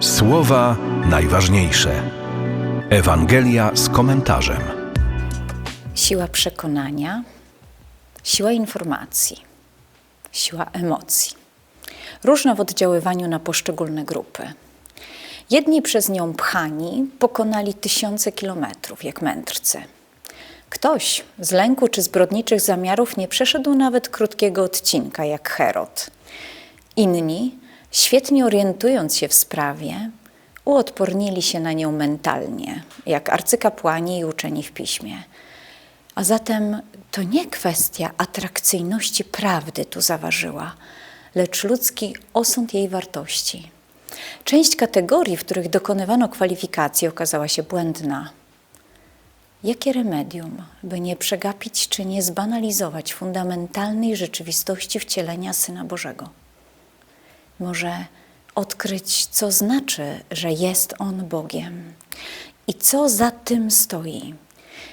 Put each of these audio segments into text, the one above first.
Słowa najważniejsze. Ewangelia z komentarzem. Siła przekonania, siła informacji, siła emocji. Różna w oddziaływaniu na poszczególne grupy. Jedni przez nią pchani pokonali tysiące kilometrów, jak mędrcy. Ktoś z lęku czy zbrodniczych zamiarów nie przeszedł nawet krótkiego odcinka, jak Herod. Inni, świetnie orientując się w sprawie, uodpornili się na nią mentalnie, jak arcykapłani i uczeni w piśmie. A zatem to nie kwestia atrakcyjności prawdy tu zaważyła, lecz ludzki osąd jej wartości. Część kategorii, w których dokonywano kwalifikacji, okazała się błędna. Jakie remedium, by nie przegapić czy nie zbanalizować fundamentalnej rzeczywistości wcielenia Syna Bożego? Może odkryć, co znaczy, że jest On Bogiem i co za tym stoi,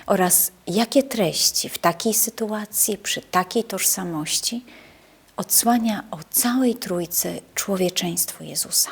oraz jakie treści w takiej sytuacji, przy takiej tożsamości odsłania o całej Trójcy człowieczeństwo Jezusa.